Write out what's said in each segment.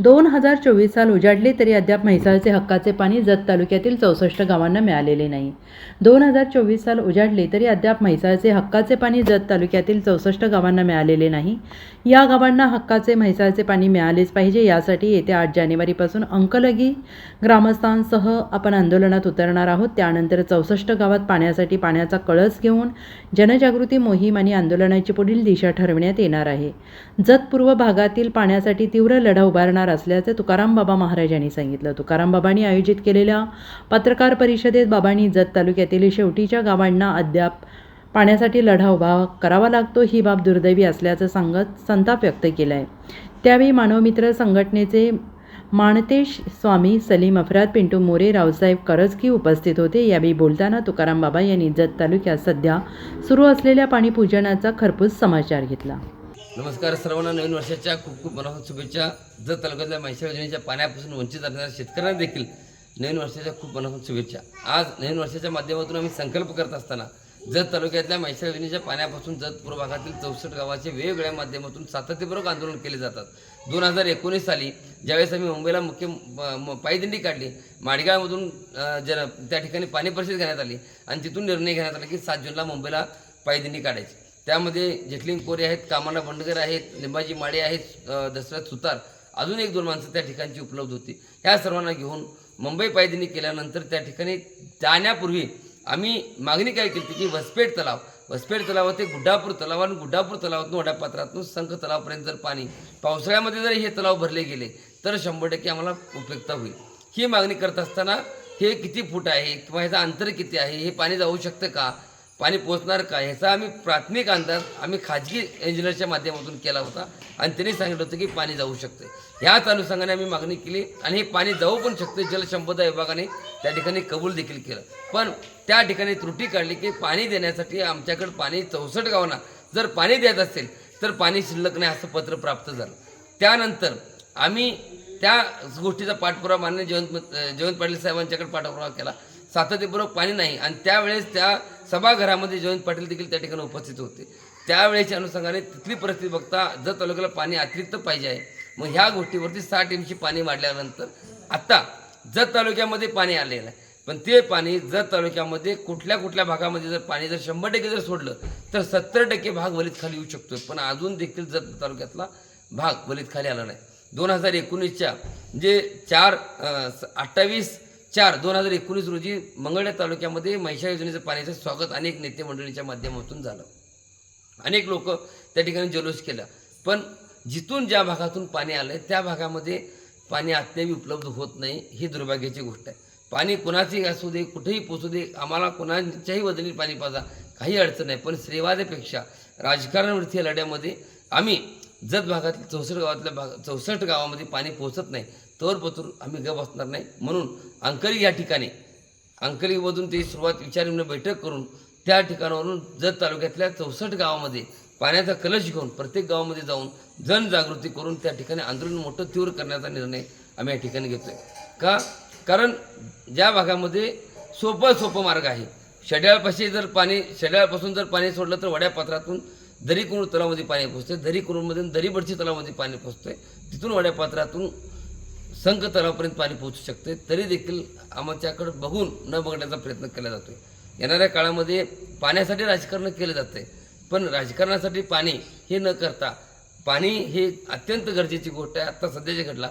दोन हजार चोवीस साल उजाडले तरी अद्याप म्हैसाळचे हक्काचे पाणी जत तालुक्यातील चौसष्ट गावांना मिळालेले नाही. दोन हजार चोवीस साल उजाडले तरी अद्याप म्हैसाळचे हक्काचे पाणी जत तालुक्यातील चौसष्ट गावांना मिळालेले नाही. या गावांना हक्काचे म्हैसाळचे पाणी मिळालेच पाहिजे यासाठी येत्या आठ जानेवारीपासून अंकलगी ग्रामस्थांसह आपण आंदोलनात उतरणार आहोत. त्यानंतर चौसष्ट गावात पाण्यासाठी पाण्याचा कळस घेऊन जनजागृती मोहीम आणि आंदोलनाची पुढील दिशा ठरविण्यात येणार आहे. जत पूर्व भागातील पाण्यासाठी तीव्र लढा उभारणार असल्याचे तुकाराम बाबा महाराज यांनी सांगितलं. तुकाराम बाबांनी आयोजित केलेल्या पत्रकार परिषदेत बाबांनी जत तालुक्यातील शेवटीच्या गावांना अद्याप पाण्यासाठी लढा उभा करावा लागतो ही बाब दुर्दैवी असल्याचं सांगत संताप व्यक्त केला आहे त्यावेळी मानवमित्र संघटनेचे माणतेश स्वामी सलीम अफराद पिंटू मोरे रावसाहेब करजकी उपस्थित होते. यावेळी बोलताना तुकाराम बाबा यांनी जत तालुक्यात सध्या सुरू असलेल्या पाणीपूजनाचा खरपूस समाचार घेतला. नमस्कार सर्वांना नवीन वर्षाच्या खूप खूप मनापासून शुभेच्छा. जर तालुक्यातल्या म्हैसाळ योजनेच्या पाण्यापासून वंचित असणाऱ्या शेतकऱ्यांना देखील नवीन वर्षाच्या खूप मनापासून शुभेच्छा. आज नवीन वर्षाच्या माध्यमातून आम्ही संकल्प करत असताना जत तालुक्यातल्या म्हैसाळ योजनेच्या पाण्यापासून जत पूर्व भागातील चौसष्ट गावाचे वेगवेगळ्या माध्यमातून सातत्यपूर्वक आंदोलन केले जातात. दोन हजार एकोणीस साली ज्यावेळेस आम्ही मुंबईला मुख्य म- पायदिंडी काढली माडगावमधून अ, जन त्या ठिकाणी पाणी परिषद घेण्यात आली आणि तिथून निर्णय घेण्यात आला की सात जूनला मुंबईला पायदिंडी काढायची. त्यामध्ये जेटलिंग कोरे आहेत कामाना बंडगर आहेत लिंबाजी माळे आहेत अ, सुतार अजून एक दोन माणसं त्या ठिकाणची उपलब्ध होती. ह्या सर्वांना घेऊन मुंबई पायदिनी केल्यानंतर त्या ठिकाणी जाण्यापूर्वी आम्ही मागणी काय केली होती की वसपेठ तलाव वसपेट तलाव ते गुड्डापूर तलाव आणि गुड्डापूर तलावातून वड्यापात्रातून संख तलावापर्यंत जर पाणी पावसाळ्यामध्ये जर हे तलाव भरले गेले तर शंभर टक्के आम्हाला उपयुक्त होईल. ही मागणी करत असताना हे किती फूट आहे किंवा ह्याचं अंतर किती आहे हे पाणी जाऊ शकतं का? पाणी पोचणार का? ह्याचा आम्ही प्राथमिक अंदाज आम्ही खाजगी इंजिनियरच्या माध्यमातून केला होता आणि त्यांनी सांगितलं होतं की पाणी जाऊ शकते. ह्याच अनुषंगाने आम्ही मागणी केली आणि हे पाणी जाऊ पण शकते जलसंपदा विभागाने त्या ठिकाणी कबूल देखील केलं. पण त्या ठिकाणी त्रुटी काढली की पाणी देण्यासाठी आमच्याकडे पाणी चौसष्ट गावांना जर पाणी द्यायचं असेल तर पाणी शिल्लक नाही असं पत्र प्राप्त झालं. त्यानंतर आम्ही त्या गोष्टीचा पाठपुरावा मान्य जयंत जयंत पाटील साहेबांच्याकडे पाठपुरावा केला. सातत्यपूर्वक पाणी नाही आणि त्यावेळेस त्या सभागृहामध्ये जयंत पाटील देखील त्या ठिकाणी उपस्थित होते. त्यावेळेच्या अनुषंगाने तिथली परिस्थिती बघता जर तालुक्याला पाणी अतिरिक्त पाहिजे आहे. मग ह्या गोष्टीवरती साठ इंची पाणी वाढल्यानंतर आत्ता जत तालुक्यामध्ये पाणी आलेलं आहे. पण ते पाणी जत तालुक्यामध्ये कुठल्या कुठल्या भागामध्ये जर पाणी जर शंभर टक्के जर सोडलं तर सत्तर टक्के भाग वलीत खाली येऊ शकतो पण अजून देखील जत तालुक्यातला भाग वलीत खाली आला नाही. दोन हजार एकोणीसच्या जे चार अठ्ठावीस चार दोन हजार एकोणीस रोजी मंगळ्या तालुक्यामध्ये महिषा योजनेचं पाण्याचं स्वागत अनेक नेते मंडळींच्या माध्यमातून झालं. अनेक लोक त्या ठिकाणी जल्लोष केला. पण जिथून ज्या भागातून पाणी आलं आहे त्या भागामध्ये पाणी अद्याप उपलब्ध होत नाही ही दुर्भाग्याची गोष्ट आहे. पाणी कुणाचंही असू दे कुठेही पोचू दे आम्हाला कुणाच्याही वजनी पाणी पाजा काही अडचण नाही. पण श्रीवादेपेक्षा राजकारणावरती या लढ्यामध्ये आम्ही जत भागातील चौसष्ट गावातल्या भाग चौसष्ट गावामध्ये पाणी पोचत नाही तोवर पतूर आम्ही गप असणार नाही. म्हणून अंकली या ठिकाणी अंकलीमधून ते सुरुवात विचारविनिमय बैठक करून त्या ठिकाणावरून जत तालुक्यातल्या चौसष्ट गावामध्ये पाण्याचा कलश घेऊन प्रत्येक गावामध्ये जाऊन जनजागृती करून त्या ठिकाणी आंदोलन मोठं तीव्र करण्याचा निर्णय आम्ही या ठिकाणी घेतो आहे का? कारण ज्या भागामध्ये सोपं सोपं मार्ग आहे शेड्याळपाशी जर पाणी शड्याळपासून जर पाणी सोडलं तर वड्या पात्रातून दरी कुणूर तलावामध्ये पाणी पोचते दरी कुणूरमधून दरीबडची तलावामध्ये पाणी पोचते तिथून वड्या पात्रातून तलावापर्यंत पाणी पोहोचू शकते तरी देखील आमच्याकडे बघून न बघण्याचा प्रयत्न केला जातो येणाऱ्या काळामध्ये पाण्यासाठी राजकारण केलं जातंय. पण राजकारणासाठी पाणी हे न करता पाणी हे अत्यंत गरजेची गोष्ट आहे. आत्ता सध्याच्या घडला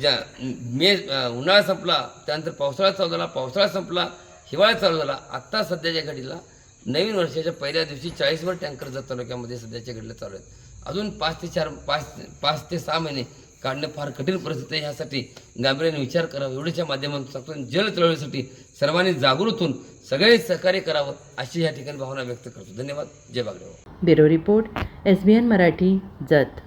ज्या मे उन्हाळा संपला त्यानंतर पावसाळा चालू झाला पावसाळा संपला हिवाळा चालू झाला. आत्ता सध्याच्या घडीला नवीन वर्षाच्या पहिल्या दिवशी चाळीसवर टँकर जत तालुक्यामध्ये सध्याच्या घडीला चालू आहेत. अजून पाच ते चार पाच पाच ते सहा महिने काढणं फार कठीण परिस्थिती आहे. ह्यासाठी गांभीर्याने विचार करावा. एवढ्याच्या माध्यमातून सांगतो जल चळवळीसाठी सर्वांनी जागृत होऊन सगळे सहकार्य करावं अशी या ठिकाणी भावना व्यक्त करतो. धन्यवाद. Jai Bagdev bureau report S B N Marathi Jath.